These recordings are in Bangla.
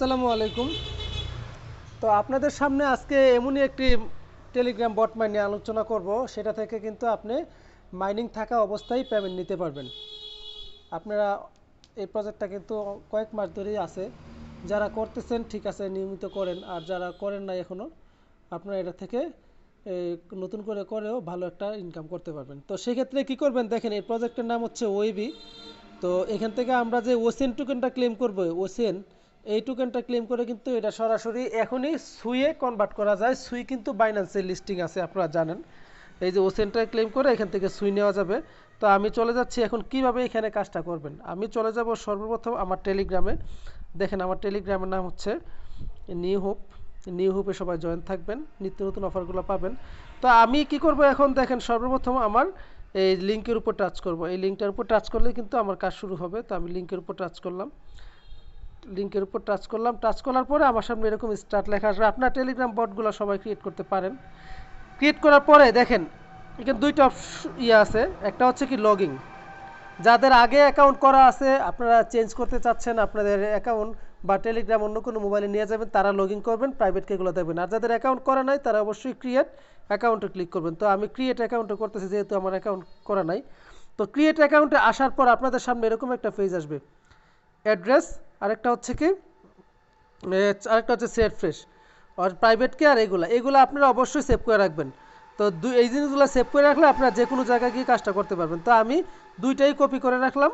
আসসালামু আলাইকুম। তো আপনাদের সামনে আজকে এমনই একটি টেলিগ্রাম বট মাইন নিয়ে আলোচনা করব, সেটা থেকে কিন্তু আপনি মাইনিং থাকা অবস্থায় পেমেন্ট নিতে পারবেন। আপনারা এই প্রজেক্টটা কিন্তু কয়েক মাস ধরেই আছে। যারা করতেছেন, ঠিক আছে, নিয়মিত করেন। আর যারা করেন না এখনও আপনারা এটা থেকে নতুন করে করেও ভালো একটা ইনকাম করতে পারবেন। তো সেক্ষেত্রে কি করবেন? দেখেন, এই প্রজেক্টের নাম হচ্ছে ওয়েবি তো এখান থেকে আমরা যে ওসেন টোকেনটা ক্লেম করব ওসেন এই টোকেনটা ক্লেম করে কিন্তু এটা সরাসরি এখনই সুইয়ে কনভার্ট করা যায়। সুই কিন্তু বাইন্যান্সের লিস্টিং আছে, আপনারা জানেন। এই যে ওসেনটা ক্লেম করে এখান থেকে সুই নেওয়া যাবে। তো আমি চলে যাচ্ছি এখন কীভাবে এখানে কাজটা করবেন? আমি চলে যাব সর্বপ্রথম আমার টেলিগ্রামে দেখেন আমার টেলিগ্রামের নাম হচ্ছে নিউ হোপ নিউ হোপে সবাই জয়েন থাকবেন, নিত্য নতুন অফারগুলো পাবেন। তো আমি কি করব এখন? দেখেন সর্বপ্রথম আমার এই লিঙ্কের উপর টাচ করব। এই লিঙ্কটার উপর টাচ করলে কিন্তু আমার কাজ শুরু হবে। তো আমি লিঙ্কের উপর টাচ করলাম। লিঙ্কের উপর টাচ করলাম। টাচ করার পরে আমার সামনে এরকম স্টার্ট লেখা আসবে। আপনার টেলিগ্রাম বটগুলো সবাই ক্রিয়েট করতে পারেন। ক্রিয়েট করার পরে দেখেন, এখানে দুইটা ইয়ে আছে। একটা হচ্ছে কি লগিং যাদের আগে অ্যাকাউন্ট করা আছে, আপনারা চেঞ্জ করতে চাচ্ছেন আপনাদের অ্যাকাউন্ট বা টেলিগ্রাম অন্য কোনো মোবাইলে নিয়ে যাবেন, তারা লগ ইন করবেন প্রাইভেট কেগুলো দেবেন। আর যাদের অ্যাকাউন্ট করা নাই, তারা অবশ্যই ক্রিয়েট অ্যাকাউন্টে ক্লিক করবেন। তো আমি ক্রিয়েট অ্যাকাউন্টে করতেছি, যেহেতু আমার অ্যাকাউন্ট করা নাই। তো ক্রিয়েট অ্যাকাউন্টে আসার পর আপনাদের সামনে এরকম একটা পেজ আসবে। অ্যাড্রেস আরেকটা হচ্ছে কি? আরেকটা হচ্ছে সেট ফ্রেশ আর প্রাইভেট কেয়ার এগুলো। এগুলো আপনারা অবশ্যই সেভ করে রাখবেন। তো দুই এই জিনিসগুলো সেভ করে রাখলে আপনারা যে কোনো জায়গায় গিয়ে কাজটা করতে পারবেন। তো আমি দুইটাই কপি করে রাখলাম।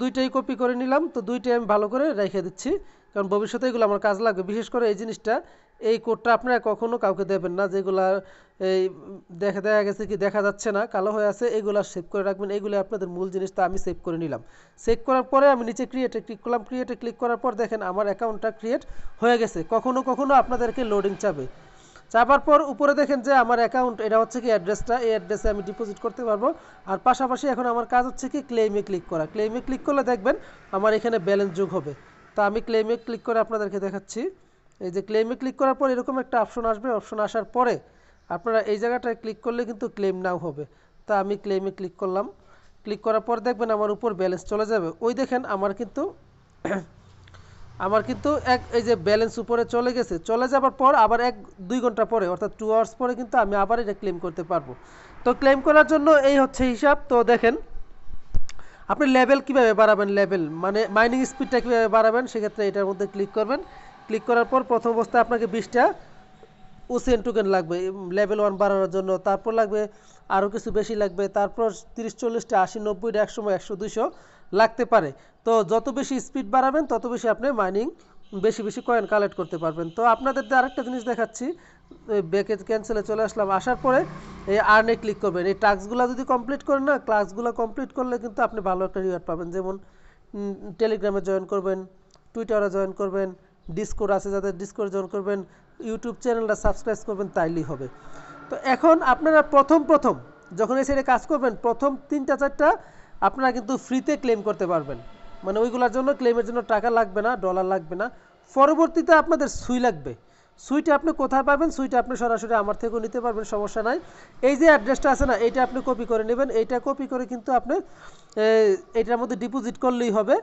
দুইটাই কপি করে নিলাম, তো দুইটাই আমি ভালো করে রেখে দিচ্ছি। কারণ ভবিষ্যতে এগুলো আমার কাজ লাগবে। বিশেষ করে এই জিনিসটা, এই কোডটা আপনারা কখনো কাউকে দেবেন না, যেগুলা, এই, দেখা দেখা গেছে কি, দেখা যাচ্ছে না, কালো হয়ে আছে, এগুলো সেভ করে রাখবেন। এইগুলো আপনাদের মূল জিনিসটা আমি সেভ করে নিলাম। সেভ করার পরে আমি নিচে ক্রিয়েটে ক্লিক করলাম। ক্রিয়েটে ক্লিক করার পর দেখেন আমার অ্যাকাউন্টটা ক্রিয়েট হয়ে গেছে। কখনো কখনো আপনাদেরকে লোডিং চাবে। চাপার পর উপরে দেখেন যে আমার অ্যাকাউন্ট এটা হচ্ছে কি অ্যাড্রেসটা এই অ্যাড্রেসে আমি ডিপোজিট করতে পারব। আর পাশাপাশি এখন আমার কাজ হচ্ছে কি ক্লেমে ক্লিক করা। ক্লেমে ক্লিক করলে দেখবেন আমার এখানে ব্যালেন্স যোগ হবে। তা আমি ক্লেমে ক্লিক করে আপনাদেরকে দেখাচ্ছি। এই যে ক্লেমে ক্লিক করার পর এরকম একটা অপশন আসবে। অপশন আসার পরে আপনারা এই জায়গাটায় ক্লিক করলে কিন্তু ক্লেম নাও হবে। তা আমি ক্লেমে ক্লিক করলাম। ক্লিক করার পর দেখবেন আমার উপর ব্যালেন্স চলে যাবে। ওই দেখেন আমার কিন্তু আমার কিন্তু এক এই যে ব্যালেন্স উপরে চলে গেছে, চলে যাবার পর আবার এক দুই ঘণ্টা পরে, অর্থাৎ টু আওয়ার্স পরে কিন্তু আমি আবার এটা ক্লেম করতে পারব। তো ক্লেম করার জন্য এই হচ্ছে হিসাব। তো দেখেন, আপনি লেভেল কীভাবে বাড়াবেন লেভেল মানে মাইনিং স্পিডটা কীভাবে বাড়াবেন? সেক্ষেত্রে এটার মধ্যে ক্লিক করবেন। ক্লিক করার পর প্রথম অবস্থায় আপনাকে বিশটা ওসিএন টোকেন লাগবে লেভেল ওয়ান বাড়ানোর জন্য। তারপর লাগবে আরও কিছু বেশি লাগবে, তারপর তিরিশ, চল্লিশটা, আশি, নব্বইটা, একশো একশো, দুইশো। লাগতে পারে। তো যত বেশি স্পিড বাড়াবেন, তত বেশি আপনি মাইনিং বেশি বেশি কয়েন কালেক্ট করতে পারবেন। তো আপনাদের আরেকটা জিনিস দেখাচ্ছি। ব্যাকে ক্যান্সেলে চলে আসলাম। আসার পরে এই আর্নে ক্লিক করবেন। এই টাস্কগুলো যদি কমপ্লিট করেন না ক্লাসগুলো কমপ্লিট করলে কিন্তু আপনি ভালো একটা রিওয়ার্ড পাবেন। যেমন টেলিগ্রামে জয়েন করবেন টুইটারে জয়েন করবেন ডিসকোড আছে যাদের ডিসকোড জয়েন করবেন ইউটিউব চ্যানেলটা সাবস্ক্রাইব করবেন, তাইলেই হবে। তো এখন আপনারা প্রথম প্রথম যখন সাইডে কাজ করবেন, প্রথম তিনটা, চারটা আপনারা কিন্তু ফ্রিতে ক্লেম করতে পারবেন। মানে ওইগুলোর জন্য ক্লেমের জন্য টাকা লাগবে না ডলার লাগবে না। পরবর্তীতে আপনাদের সুই লাগবে। সুইটা আপনি কোথায় পাবেন? সুইটা আপনি সরাসরি আমার থেকেও নিতে পারবেন, সমস্যা নাই। এই যে অ্যাড্রেসটা আছে না, এইটা আপনি কপি করে নেবেন। এইটা কপি করে কিন্তু আপনি এইটার মধ্যে ডিপোজিট করলেই হবে।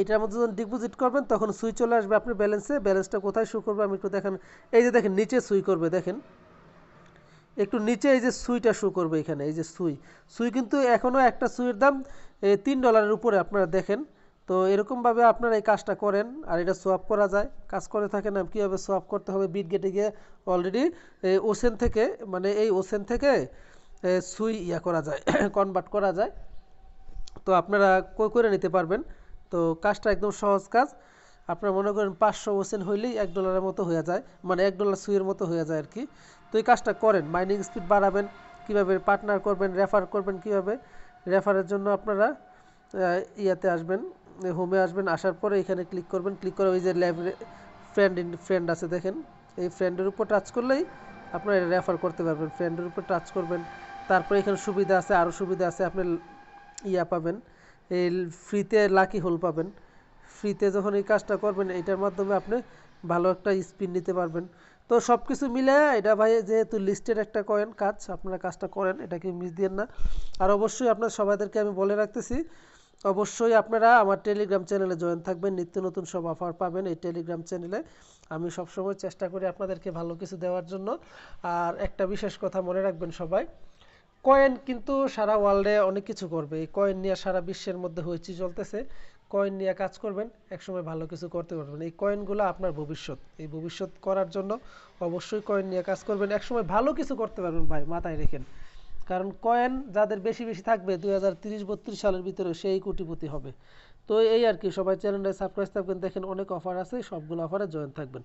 এইটার মধ্যে যখন ডিপোজিট করবেন, তখন সুই চলে আসবে আপনার ব্যালেন্সে ব্যালেন্সটা কোথায় শু করবে, আমি একটু দেখেন। এই যে দেখেন, নিচে সুই করবে, দেখেন। একটু নিচে এই যে সুইটা শো করবে এখানে, এই যে সুই। সুই কিন্তু এখনও একটা সুইয়ের দাম তিন ডলারের উপরে আপনারা দেখেন। তো এরকমভাবে আপনারা এই কাজটা করেন, আর এটা সোয়াপ করা যায়। কাজ করে থাকেন আর কীভাবে সোয়াপ করতে হবে? বিট গেটে গিয়ে অলরেডি ওসেন থেকে মানে এই ওসেন থেকে সুই ইয়া করা যায় কনভার্ট করা যায়। তো আপনারা করে নিতে পারবেন। তো কাজটা একদম সহজ কাজ। আপনারা মনে করেন পাঁচশো ওসেন হইলেই এক ডলারের মতো হয়ে যায় মানে এক ডলার সুইয়ের মতো হয়ে যায় আর কি। তো এই কাজটা করেন মাইনিং স্পিড বাড়াবেন, কীভাবে পার্টনার করবেন রেফার করবেন, কীভাবে? রেফারের জন্য আপনারা ইয়াতে আসবেন হোমে আসবেন, আসার পরে এখানে ক্লিক করবেন ক্লিক করে ওই যে ল্যাব ফ্রেন্ড ইন ফ্রেন্ড আছে দেখেন। এই ফ্রেন্ডের উপর টাচ করলেই আপনারা রেফার করতে পারবেন ফ্রেন্ডের উপর টাচ করবেন। তারপরে এখানে সুবিধা আছে আরও সুবিধা আছে, আপনি ইয়া পাবেন, এই ফ্রিতে লাকি হোল পাবেন। ফ্রিতে যখন এই কাজটা করবেন, এটার মাধ্যমে আপনি ভালো একটা স্পিন নিতে পারবেন। তো সব কিছু মিলে এটা ভাই যেহেতু লিস্টের একটা করেন কাজ, আপনারা কাজটা করেন, এটাকে মিস দিয়েন না। আর অবশ্যই আপনার সবাইদেরকে আমি বলে রাখতেছি, অবশ্যই আপনারা আমার টেলিগ্রাম চ্যানেলে জয়েন থাকবেন, নিত্য নতুন সব অফার পাবেন এই টেলিগ্রাম চ্যানেলে আমি সবসময় চেষ্টা করি আপনাদেরকে ভালো কিছু দেওয়ার জন্য। আর একটা বিশেষ কথা মনে রাখবেন সবাই কয়েন কিন্তু সারা ওয়ার্ল্ডে অনেক কিছু করবে। এই কয়েন নিয়ে সারা বিশ্বের মধ্যে হয়েছি চলতেছে। কয়েন নিয়ে কাজ করবেন, একসময় ভালো কিছু করতে পারবেন। এই কয়েনগুলো আপনার ভবিষ্যৎ। এই ভবিষ্যৎ করার জন্য অবশ্যই কয়েন নিয়ে কাজ করবেন। একসময় ভালো কিছু করতে পারবেন ভাই, মাথায় রেখেন। কারণ কয়েন যাদের বেশি বেশি থাকবে, দুই হাজার তিরিশ বত্রিশ সালের ভিতরে সেই কোটিপতি হবে। তো এই আর কি, সবাই চ্যানেলটা সাবস্ক্রাইব থাকবেন দেখেন অনেক অফার আছে, সবগুলো অফারে জয়েন থাকবেন।